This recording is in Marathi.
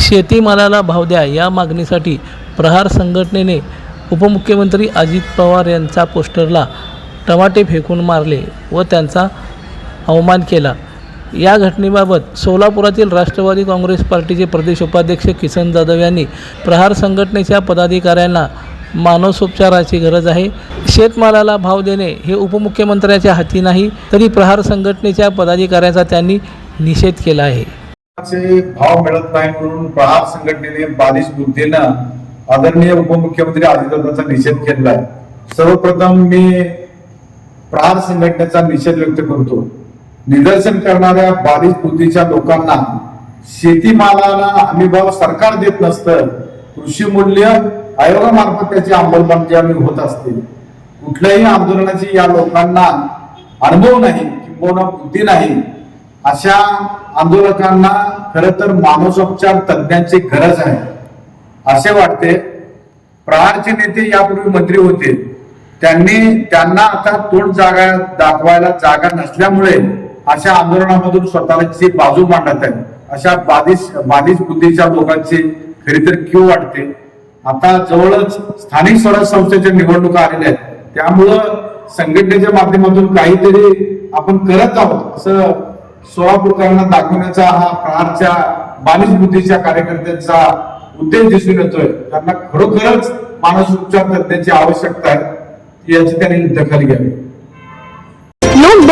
शेतीमालाला भाव द्या या मागणीसाठी प्रहार संघटनेने उपमुख्यमंत्री अजित पवार यांचा पोस्टरला टमाटे फेकून मारले व त्यांचा अवमान केला. या घटनेबाबत सोलापुरातील राष्ट्रवादी काँग्रेस पार्टीचे प्रदेश उपाध्यक्ष किसन जाधव यांनी प्रहार संघटनेच्या पदाधिकाऱ्यांना मानसोपचाराची गरज आहे. शेतमालाला भाव देणे हे उपमुख्यमंत्र्याच्या हाती नाही तरी प्रहार संघटनेच्या पदाधिकाऱ्यांचा त्यांनी निषेध केला आहे. भाव मिळत नाही म्हणून प्रहार संघटनेने बालिश बुद्धीनं आदरणीय उपमुख्यमंत्री अजितदादांचा निषेध केला आहे. सर्वप्रथम मी प्रहार संघटनेचा निषेध व्यक्त करतो. निदर्शन करणाऱ्या बाधित बुद्धीच्या लोकांना शेतीमालाला हमीभाव सरकार देत नसतं कृषी मूल्य आयोगामार्फत त्याची अंमलबजावणी होत असते. कुठल्याही आंदोलनाची या लोकांना अनुभव नाही किंवा बुद्धी नाही अशा आंदोलकांना खर तर मानसोपचार तज्ज्ञांची गरज आहे. असे वाटते प्रहारचे नेते यापूर्वी मंत्री होते. त्यांनी त्यांना आता तोंड जागा दाखवायला जागा नसल्यामुळे अशा आंदोलनामधून स्वतःची बाजू मांडत आहेत अशा बाधिस बाधित बुद्धीच्या लोकांची खरी तर क्यू वाटते. आता जवळच स्थानिक स्वराज संस्थेच्या निवडणुका आलेल्या आहेत. त्यामुळं संघटनेच्या माध्यमातून काहीतरी आपण करत आहोत असं सोलापूरकरांना दाखवण्याचा हा प्रहारच्या बालिश बुद्धीच्या कार्यकर्त्यांचा उद्देश दिसून येतोय. त्यांना खरोखरच मानस उपचार तज्ञाची आवश्यकता आहे याची त्यांनी दखल घ्यावी.